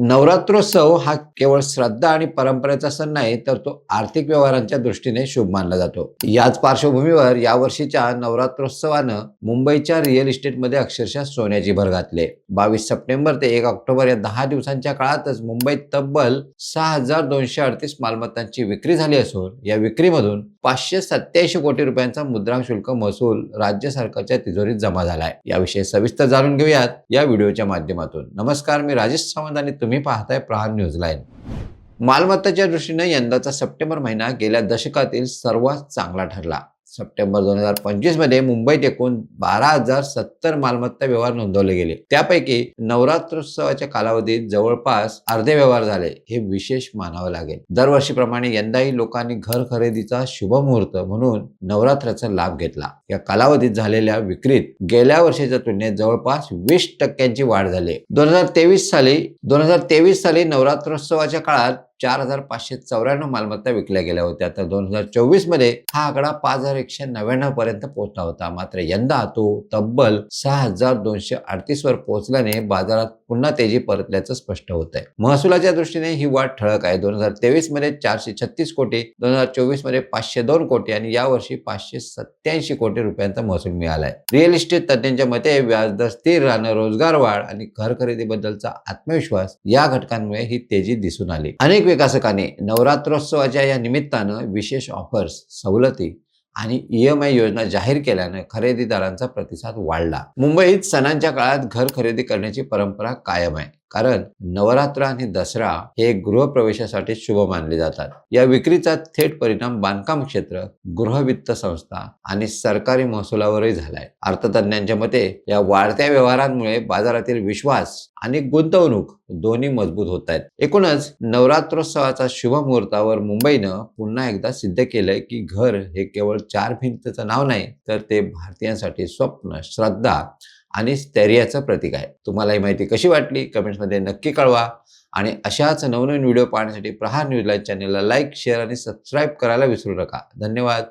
नवरात्रोत्सव हा केवळ श्रद्धा आणि परंपरेचा सण नाही तर तो आर्थिक व्यवहारांच्या दृष्टीने शुभ मानला जातो. याच पार्श्वभूमीवर यावर्षीच्या नवरात्रोत्सवानं मुंबईच्या रिअल इस्टेटमध्ये अक्षरशः सोन्याची भर घातले. बावीस सप्टेंबर ते एक ऑक्टोबर या दहा दिवसांच्या काळातच मुंबईत तब्बल सहा हजार दोनशे अडतीस मालमत्तांची विक्री झाली असून या विक्रीमधून पाचशे सत्याऐंशी कोटी रुपयांचा मुद्रांक शुल्क महसूल राज्य सरकारच्या तिजोरीत जमा झालाय. याविषयी सविस्तर जाणून घेऊयात या व्हिडिओच्या माध्यमातून. नमस्कार मी राजेश सावंत आणि तुम्ही पाहताय प्रहार न्यूज लाईन. मालमत्ताच्या दृष्टीने यंदाचा सप्टेंबर महिना गेल्या दशकातील सर्वात चांगला ठरला. सप्टेंबर दोन हजार पंचवीसमध्ये मुंबईत एकूण बारा हजार सत्तर मालमत्ता व्यवहार नोंदवले गेले. त्यापैकी नवरात्रोत्सवाच्या कालावधीत जवळपास अर्धे व्यवहार झाले हे विशेष मानावं लागेल. दरवर्षीप्रमाणे यंदाही लोकांनी घर खरेदीचा शुभ मुहूर्त म्हणून नवरात्राचा लाभ घेतला. या कालावधीत झालेल्या विक्रीत गेल्या वर्षीच्या तुलनेत जवळपास वीस टक्क्यांची वाढ झाली. दोन हजार तेवीस साली दोन हजार तेवीस साली नवरात्रोत्सवाच्या काळात चार हजार पाचशे चौऱ्याण्णव मालमत्ता विकल्या गेल्या होत्या. तर दोन हजार चोवीसमध्ये हा आकडा पाच हजार एकशे नव्याण्णव पर्यंत पोहोचला होता. मात्र यंदा तो तब्बल सहा हजार दोनशे अडतीस वर पोहोचल्याने बाजारात पुन्हा तेजी परतल्याचं स्पष्ट होत आहे महसुलाच्या दृष्टीने ही वाढ ठळक आहे. दोन हजार तेवीसमध्ये चारशे छत्तीस कोटी दोन हजार चोवीसमध्ये पाचशे दोन कोटी आणि यावर्षी पाचशे सत्याऐंशी कोटी रुपयांचा महसूल मिळालाय. रिअल इस्टेट तज्ज्ञांच्या मते व्याजदर स्थिर राहणं रोजगार वाढ आणि घर खरेदीबद्दलचा आत्मविश्वास या घटकांमुळे ही तेजी दिसून आली. अनेक विकासकांनी नवरात्रोत्सवाच्या या निमित्तानं विशेष ऑफर्स सवलती आणि ई एम आय योजना जाहीर केल्याने खरेदीदारांचा प्रतिसाद वाढला. मुंबईत सणांच्या काळात घर खरेदी करण्याची परंपरा कायम आहे. कारण नवरात्र आणि दसरा हे गृहप्रवेशासाठी शुभ मानले जातात. या विक्रीचा थेट परिणाम बांधकाम क्षेत्र गृहवित्त संस्था आणि सरकारी महसुलावरही झालाय. अर्थतज्ञांच्या मते या वाढत्या व्यवहारांमुळे बाजारातील विश्वास आणि गुंतवणूक दोन्ही मजबूत होत आहेत. एकूणच नवरात्रोत्सवाचा शुभ मुहूर्तावर मुंबईनं पुन्हा एकदा सिद्ध केलंय की घर हे केवळ चार भिंतचं नाव नाही तर ते भारतीयांसाठी स्वप्न श्रद्धा आणि स्थैर्याचं प्रतीक आहे. तुम्हाला ही माहिती कशी वाटली? कमेंट्समध्ये नक्की कळवा. आणि अशाच नवनवीन व्हिडिओ पाहण्यासाठी प्रहार न्यूज लाईव्ह चॅनलला लाईक शेअर आणि सबस्क्राईब करायला विसरू नका. धन्यवाद.